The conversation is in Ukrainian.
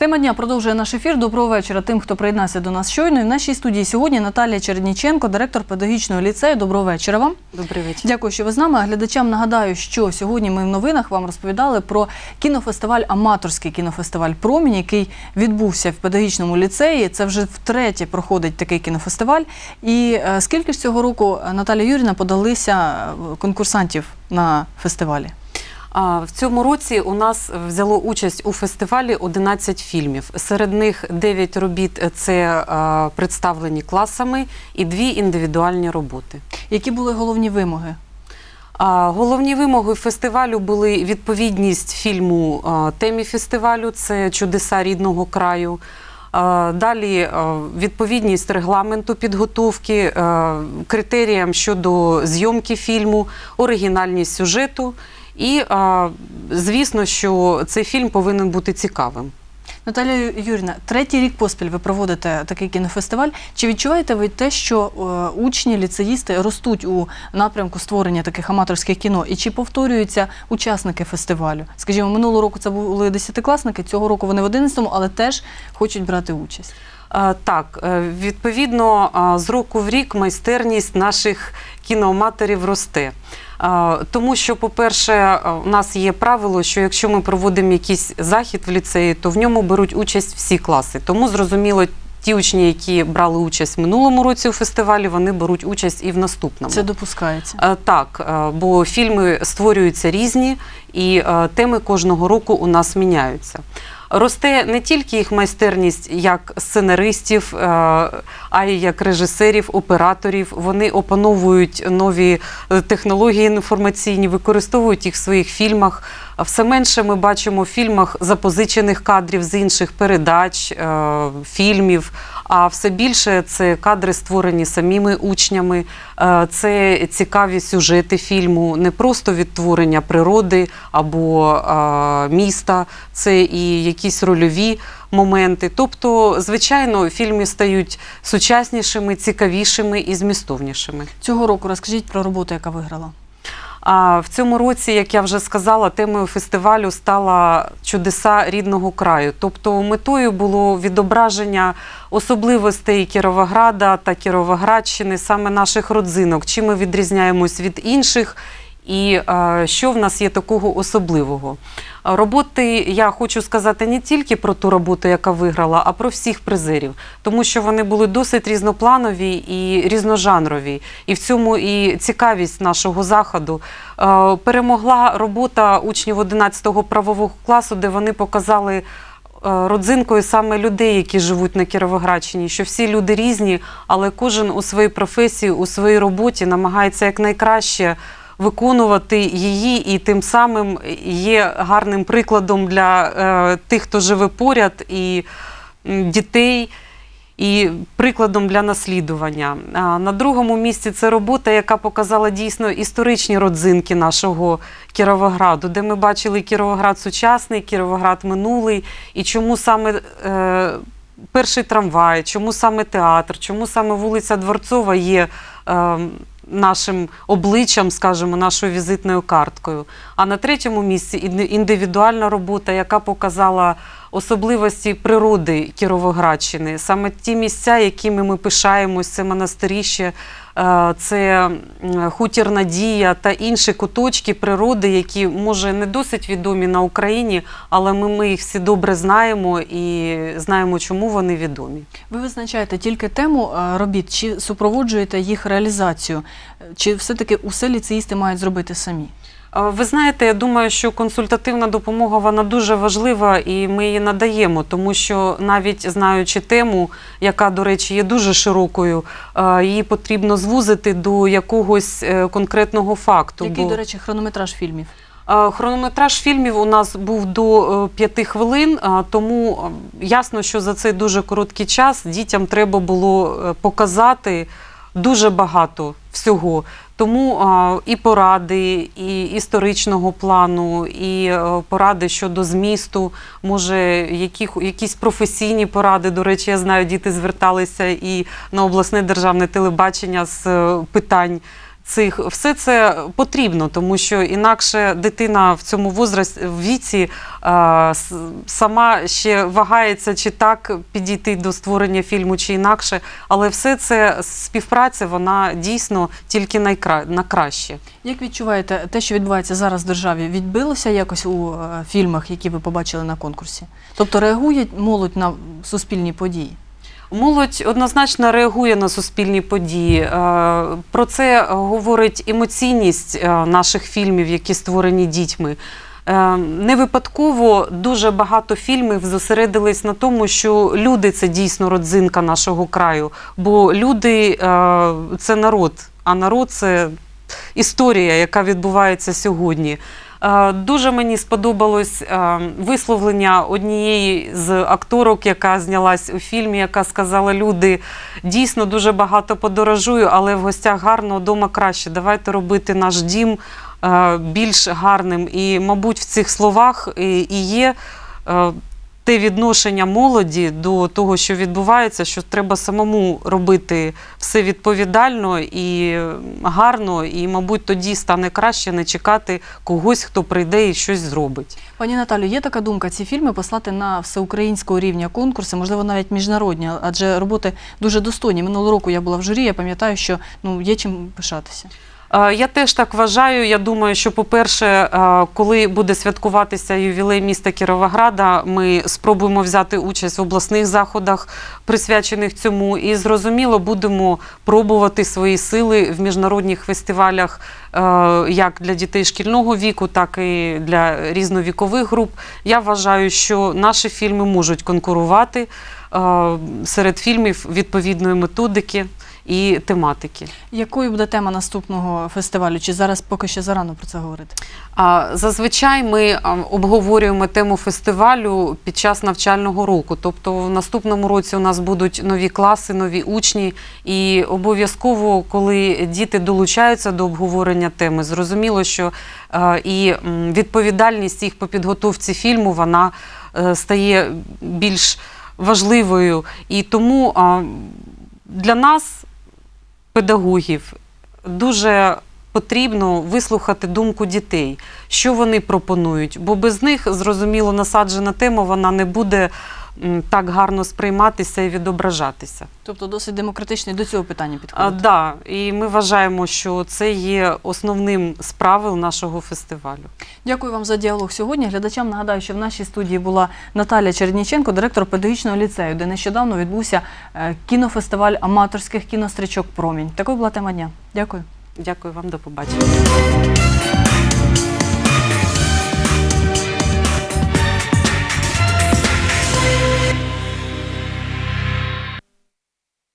Тема дня продовжує наш ефір. Доброго вечора тим, хто приєднався до нас щойно. І в нашій студії сьогодні Наталія Черніченко, директор педагогічного ліцею. Доброго вечора вам. Добрий вечір. Дякую, що ви з нами. А глядачам нагадаю, що сьогодні ми в новинах вам розповідали про кінофестиваль, аматорський кінофестиваль Промінь, який відбувся в педагогічному ліцеї. Це вже втретє проходить такий кінофестиваль. І е, скільки ж цього року Наталія Юріна подалися е, конкурсантів на фестивалі? В цьому році у нас взяло участь у фестивалі 11 фільмів. Серед них 9 робіт це представлені класами і дві індивідуальні роботи. Які були головні вимоги? Головні вимоги фестивалю були відповідність фільму темі фестивалю це чудеса рідного краю. Далі відповідність регламенту підготовки, критеріям щодо зйомки фільму, оригінальність сюжету. І, звісно, що цей фільм повинен бути цікавим. Наталія Юріна, третій рік поспіль ви проводите такий кінофестиваль. Чи відчуваєте ви те, що е, учні, ліцеїсти ростуть у напрямку створення таких аматорських кіно? І чи повторюються учасники фестивалю? Скажімо, минулого року це були десятикласники, цього року вони в 11-му, але теж хочуть брати участь. Е, Так, е, відповідно, е, з року в рік майстерність наших кіноаматорів росте. Тому що, по-перше, у нас є правило, що якщо ми проводимо якийсь захід в ліцеї, то в ньому беруть участь всі класи. Тому зрозуміло, ті учні, які брали участь в минулому році у фестивалі, вони беруть участь і в наступному. Це допускається. Так, бо фільми створюються різні, і теми кожного року у нас міняються. Росте не тільки їх майстерність як сценаристів, е, а й як режисерів, операторів. Вони опановують нові е, технології інформаційні, використовують їх в своїх фільмах. Все менше ми бачимо в фільмах запозичених кадрів з інших передач, е, фільмів. А все більше це кадри створені самими учнями, е, це цікаві сюжети фільму, не просто відтворення природи або е, міста, це і якісь рольові моменти. Тобто, звичайно, фільми стають сучаснішими, цікавішими і змістовнішими. Цього року розкажіть про роботу, яка виграла. В цьому році, як я вже сказала, темою фестивалю стала чудеса рідного краю. Тобто метою було відображення особливостей Кіровограда та Кіровоградщини, саме наших родзинок, чим ми відрізняємось від інших. І що в нас є такого особливого? Роботи я хочу сказати не тільки про ту роботу, яка виграла, а про всіх призерів, тому що вони були досить різнопланові і різножанрові. І в цьому і цікавість нашого заходу. Перемогла робота учнів 11-го правового класу, де вони показали родзинкою саме людей, які живуть на Кіровоградщині, що всі люди різні, але кожен у своїй професії, у своїй роботі намагається якнайкраще виконувати її, і тим самим є гарним прикладом для е, тих, хто живе поряд, і дітей. І прикладом для наслідування. А на другому місці це робота, яка показала дійсно історичні родзинки нашого Кіровограду, де ми бачили Кіровоград сучасний, Кіровоград минулий, і чому саме е, перший трамвай, чому саме театр, чому саме вулиця Дворцова є е, нашим обличчям, скажімо, нашою візитною карткою. А на третьому місці інди- індивідуальна робота, яка показала особливості природи Кіровоградщини. Саме ті місця, якими ми пишаємось, це монастиріще, е, це хутір Надія та інші куточки природи, які може не досить відомі на Україні, але ми, ми їх всі добре знаємо і знаємо, чому вони відомі. Ви визначаєте тільки тему робіт, чи супроводжуєте їх реалізацію, чи все-таки усе ліцеїсти мають зробити самі? Е, Ви знаєте, я думаю, що консультативна допомога вона дуже важлива і ми її надаємо, тому що навіть знаючи тему, яка, до речі, є дуже широкою, е, її потрібно звузити до якогось е, конкретного факту. Який, бо- до речі, хронометраж фільмів? Хронометраж фільмів у нас був до п'яти хвилин, тому ясно, що за цей дуже короткий час дітям треба було показати дуже багато всього. Тому а, і поради, і історичного плану, і а, поради щодо змісту, може, які, якісь професійні поради. До речі, я знаю, діти зверталися і на обласне державне телебачення з е, питань цих все це потрібно, тому що інакше дитина в цьому возрасті в віці а, сама ще вагається, чи так підійти до створення фільму, чи інакше. Але все це співпраця, вона дійсно тільки найкра... на краще. Як відчуваєте, те, що відбувається зараз в державі, відбилося якось у е, фільмах, які ви побачили на конкурсі? Тобто реагує молодь на суспільні події? Молодь однозначно реагує на суспільні події. Е, Про це говорить емоційність е, наших фільмів, які створені дітьми. Е, Не випадково дуже багато фільмів зосередились на тому, що люди це дійсно родзинка нашого краю, бо люди це народ, а народ це історія, яка відбувається сьогодні. Е, Дуже мені сподобалось е, висловлення однієї з акторок, яка знялась у фільмі, яка сказала: люди дійсно дуже багато подорожую, але в гостях гарно, вдома краще. Давайте робити наш дім е, більш гарним. І, мабуть, в цих словах і і є. Е, Те відношення молоді до того, що відбувається, що треба самому робити все відповідально і гарно, і, мабуть, тоді стане краще не чекати когось, хто прийде і щось зробить. Пані Наталю, є така думка ці фільми послати на всеукраїнського рівня конкурси, можливо, навіть міжнародні, адже роботи дуже достойні. Минулого року я була в журі, я пам'ятаю, що ну є чим пишатися. Е, Я теж так вважаю. Я думаю, що, по-перше, е, коли буде святкуватися ювілей міста Кіровограда, ми спробуємо взяти участь в обласних заходах, присвячених цьому, і зрозуміло будемо пробувати свої сили в міжнародних фестивалях, е, як для дітей шкільного віку, так і для різновікових груп. Я вважаю, що наші фільми можуть конкурувати серед фільмів відповідної методики і тематики. Якою буде тема наступного фестивалю? Чи зараз поки ще зарано про це говорити? Зазвичай ми обговорюємо тему фестивалю під час навчального року. Тобто, в наступному році у нас будуть нові класи, нові учні, і обов'язково, коли діти долучаються до обговорення теми, зрозуміло, що і відповідальність їх по підготовці фільму вона е, стає більш важливою. І тому для нас, педагогів, дуже потрібно вислухати думку дітей, що вони пропонують, бо без них, зрозуміло, насаджена тема вона не буде так гарно сприйматися і відображатися. Тобто досить демократично і до цього питання А, підходити. да, і ми вважаємо, що це є основним з правил нашого фестивалю. Дякую вам за діалог сьогодні. Глядачам нагадаю, що в нашій студії була Наталя Черніченко, директор педагогічного ліцею, де нещодавно відбувся е, кінофестиваль аматорських кінострічок Промінь. Такою була тема дня. Дякую. Дякую вам, до побачення.